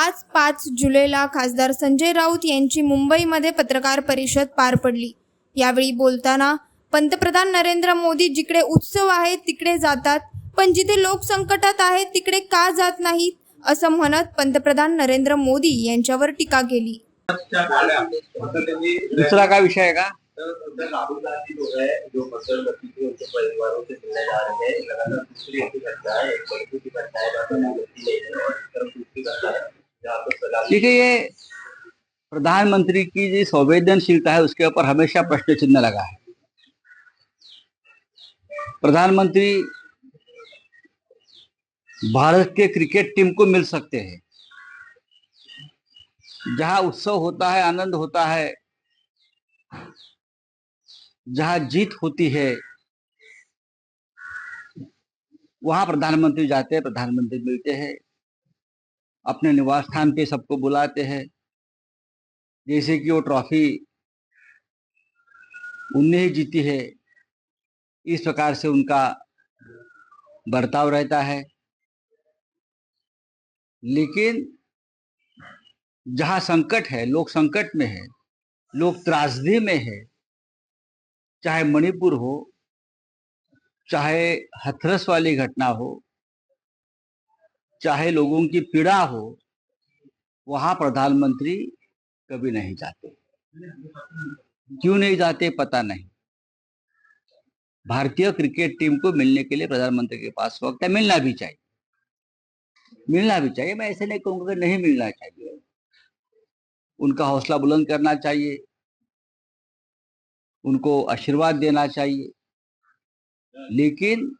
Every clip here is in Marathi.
आज पाच जुलैला खासदार संजय राऊत यांची मुंबईमध्ये पत्रकार परिषद पार पडली. यावेळी बोलताना पंतप्रधान नरेंद्र मोदी जिकडे उत्सव आहेत तिकडे जातात पण जिथे लोक संकटात आहेत तिकडे का जात नाहीत असं म्हणत पंतप्रधान नरेंद्र मोदी यांच्यावर टीका केली. दुसरा काय विषय है का? राहुल गांधी जो है जो फसल गति उनके परिवारों से मिलने जा रहे हैं लगातार दूसरी ऐसी घटना है एक की घटना है दूसरी घटना है देखिए, ये प्रधानमंत्री की जो संवेदनशीलता है, उसके ऊपर हमेशा प्रश्न चिन्ह लगा है। प्रधानमंत्री, भारत के क्रिकेट टीम को मिल सकते हैं। जहाँ उत्सव होता है, आनंद होता है, जहाँ जीत होती है, वहाँ प्रधानमंत्री जाते हैं, प्रधानमंत्री मिलते हैं। अपने निवास स्थान पे सबको बुलाते हैं। जैसे कि वो ट्रॉफी उनने ही जीती है, इस प्रकार से उनका बर्ताव रहता है। लेकिन जहाँ संकट है, लोग संकट में है, लोग त्रासदी में है, चाहे मणिपुर हो, चाहे हथरस वाली घटना हो चाहे लोगों की पीड़ा हो, वहाँ प्रधानमंत्री कभी नहीं जाते। क्यों नहीं जाते पता नहीं। भारतीय क्रिकेट टीम को मिलने के लिए प्रधानमंत्री के पास वक्त है, मिलना भी चाहिए। मिलना भी चाहिए, मैं ऐसे नहीं कहूँगा कि नहीं मिलना चाहिए। उनका हौसला बुलंद करना चाहिए। उनको आशीर्वाद देना चाहिए। लेकिन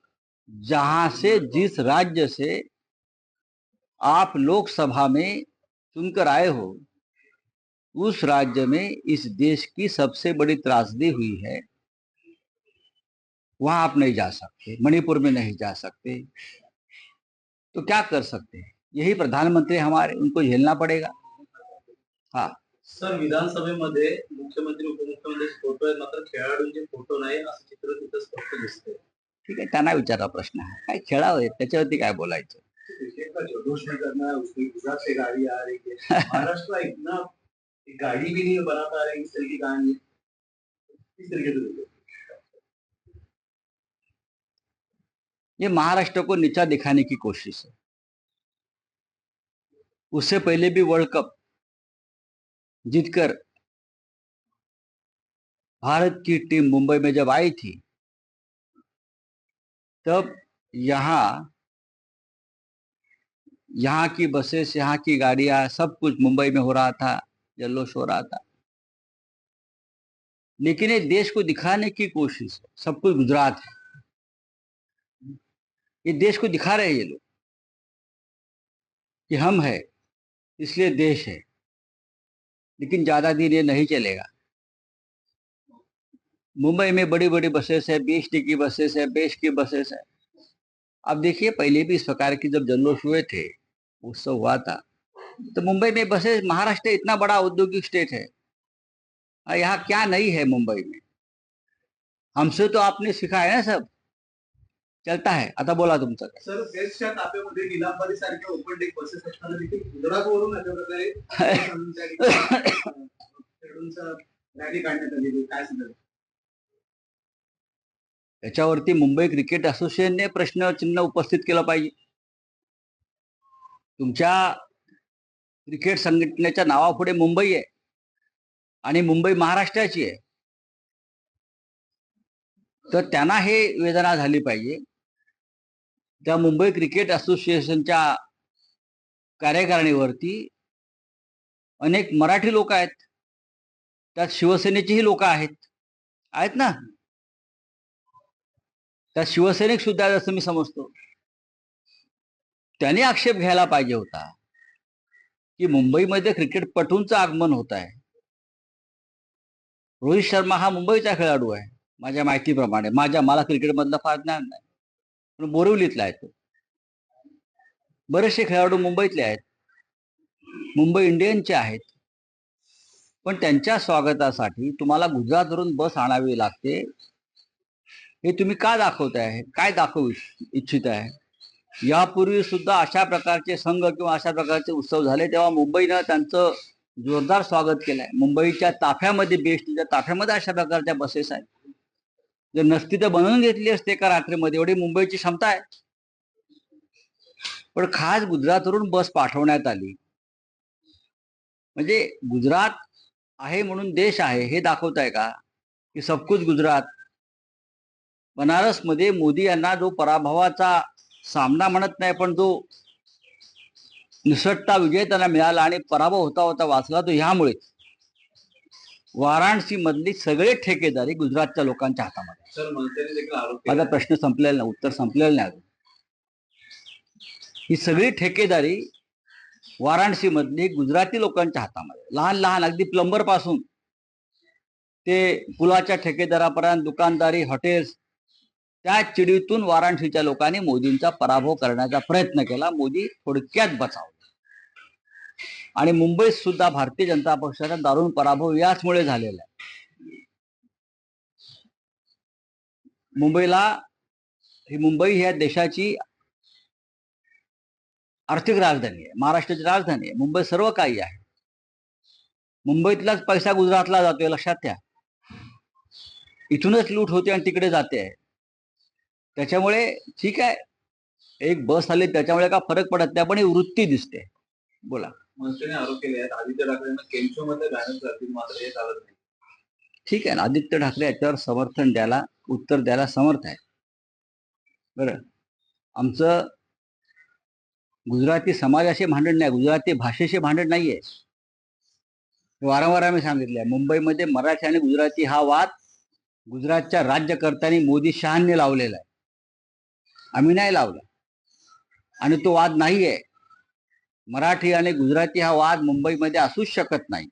जहाँ से, जिस राज्य से आप लोकसभा में चुनकर आए हो उस राज्य में इस देश की सबसे बड़ी त्रासदी हुई है। वहाँ आप नहीं जा सकते मणिपुर में नहीं जा सकते। तो क्या कर सकते हैं? यही प्रधानमंत्री हमारे उनको झेलना पड़ेगा। हाँ। सर विधानसभेमध्ये मुख्यमंत्री उपमुख्यमंत्री फ़ोटो आहेत मात्र खेळाडूंचे फ़ोटो नाही असं चित्र तिथं स्पष्ट दिसतंय. ठीक आहे त्यांना विचारा प्रश्न आहे. काय खेळावं त्याच्यावरती काय बोलायचं? का नहीं करना है उसकी गुजरात से गाड़ी आ रही है। महाराष्ट्र इतना एक गाड़ी भी नहीं बनाता रहे इस तरह की कहानी इस तरीके से ये महाराष्ट्र को नीचा दिखाने की कोशिश है। उससे पहले भी वर्ल्ड कप जीतकर भारत की टीम मुंबई में जब आई थी तब यहाँ यहाँ की बसेस, यहाँ की गाड़ियाँ, सब कुछ मुंबई में हो रहा था जल्लोश हो रहा था। लेकिन ये देश को दिखाने की कोशिश है सब कुछ गुजरात है। ये देश को दिखा रहे हैं ये लोग कि हम है, इसलिए देश है। लेकिन ज़्यादा दिन ये नहीं चलेगा। मुंबई में बड़ी बड़ी बसेस है बीएसटी की बसेस है बेश की बसेस है। अब देखिए, पहले भी इस प्रकार की जब जल्लोश हुए थे उत्सव हुआ था तो मुंबई में बसेस महाराष्ट्र इतना बड़ा औद्योगिक स्टेट है. और यहाँ क्या नहीं है मुंबई में? हमसे तो आपने सीखा है ना सब। चलता है। आता बोला तुमचं. सर बेस्टच्या ताफ्यामध्ये निलांबरी सारख्या ओपन डेक बसेस असताना देखील गुजरातवरून अशा प्रकारे खेळाडूंचा रॅली काढण्यात आलेली काय सांगाल? याच्यावरती मुंबई क्रिकेट असोसिएशनने प्रश्नचिन्ह उपस्थित केलं पाहिजे. तुमच्या क्रिकेट संघटनेच्या नावापुढे मुंबई आहे. आणि मुंबई महाराष्ट्राची आहे. तर त्यांना हे वेदना झाली पाहिजे. त्या मुंबई क्रिकेट असोसिएशनच्या कार्यकारिणीवरती अनेक मराठी लोक आहेत. त्यात शिवसेनेचीही लोक आहेत. आहेत ना? त्यात शिवसैनिक सुद्धा आहेत असं मी समजतो. त्याने आक्षेप घ्यायला पाहिजे होता की मुंबईमध्ये क्रिकेटपटूंचं आगमन होत आहे. रोहित शर्मा हा मुंबईचा खेळाडू आहे माझ्या माहितीप्रमाणे. माझ्या मला क्रिकेटमधलं फार ज्ञान नाही. पण बोरिवलीतला आहे तो. बरेचसे खेळाडू मुंबईतले आहेत. मुंबई इंडियनचे आहेत. पण त्यांच्या स्वागतासाठी तुम्हाला गुजरातवरून बस आणावी लागते. हे तुम्ही का दाखवताय? काय दाखवू इच्छित आहे यापूर्वी सुद्धा अशा प्रकारचे संघ किंवा अशा प्रकारचे उत्सव झाले तेव्हा मुंबईनं त्यांचं जोरदार स्वागत केलंय. मुंबईच्या ताफ्यामध्ये बेस्टच्या ताफ्यामध्ये अशा प्रकारच्या बसेस आहेत. जर नसती तर बनवून घेतली असते का रात्रीमध्ये? एवढी मुंबईची क्षमता आहे. पण खास गुजरातवरून बस पाठवण्यात आली. म्हणजे गुजरात आहे म्हणून देश आहे हे दाखवत आहे का की सबकुच गुजरात. बनारसमध्ये मोदी यांना जो पराभवाचा सामना म्हणत नाही पण जो निसटता विजय त्यांना मिळाला आणि पराभव होता होता वाचला तो ह्यामुळे. वाराणसी मधली सगळे ठेकेदारी गुजरातच्या लोकांच्या हातामध्ये. माझा प्रश्न संपलेला नाही उत्तर संपलेलं नाही अजून. ही सगळी ठेकेदारी वाराणसी मधली गुजराती लोकांच्या हातामध्ये. लहान लहान अगदी प्लंबरपासून ते पुलाच्या ठेकेदारापर्यंत दुकानदारी हॉटेल्स त्या चिडीतून वाराणसीच्या लोकांनी मोदींचा पराभव करण्याचा प्रयत्न केला. मोदी थोडक्यात बचावले. आणि मुंबईत सुद्धा भारतीय जनता पक्षाचा दारुण पराभव याचमुळे झालेला आहे. मुंबईला ही मुंबई ह्या देशाची आर्थिक राजधानी आहे महाराष्ट्राची राजधानी आहे. मुंबई सर्व काही आहे. मुंबईतलाच पैसा गुजरातला जातोय लक्षात घ्या इथूनच लूट होते आणि तिकडे जाते आहे. त्याच्यामुळे ठीक आहे. एक बस आली त्याच्यामुळे का फरक पडत नाही पण ही वृत्ती दिसते. बोला. आरोप केले आहेत. आदित्य ठीक आहे ना. आदित्य ठाकरे याच्यावर समर्थन द्यायला उत्तर द्यायला समर्थ आहे बरं. आमचं गुजराती समाजाशी भांडण नाही. गुजराती भाषेशी भांडण नाहीये. वारंवार आम्ही सांगितलंय. मुंबईमध्ये मराठी आणि गुजराती हा वाद गुजरातच्या राज्यकर्त्यांनी मोदी शहांनी लावलेला आहे. आम्ही नाही लावला. आणि तो वाद नाही आहे मराठी आणि गुजराती हा वाद मुंबईमध्ये असूच शकत नाही.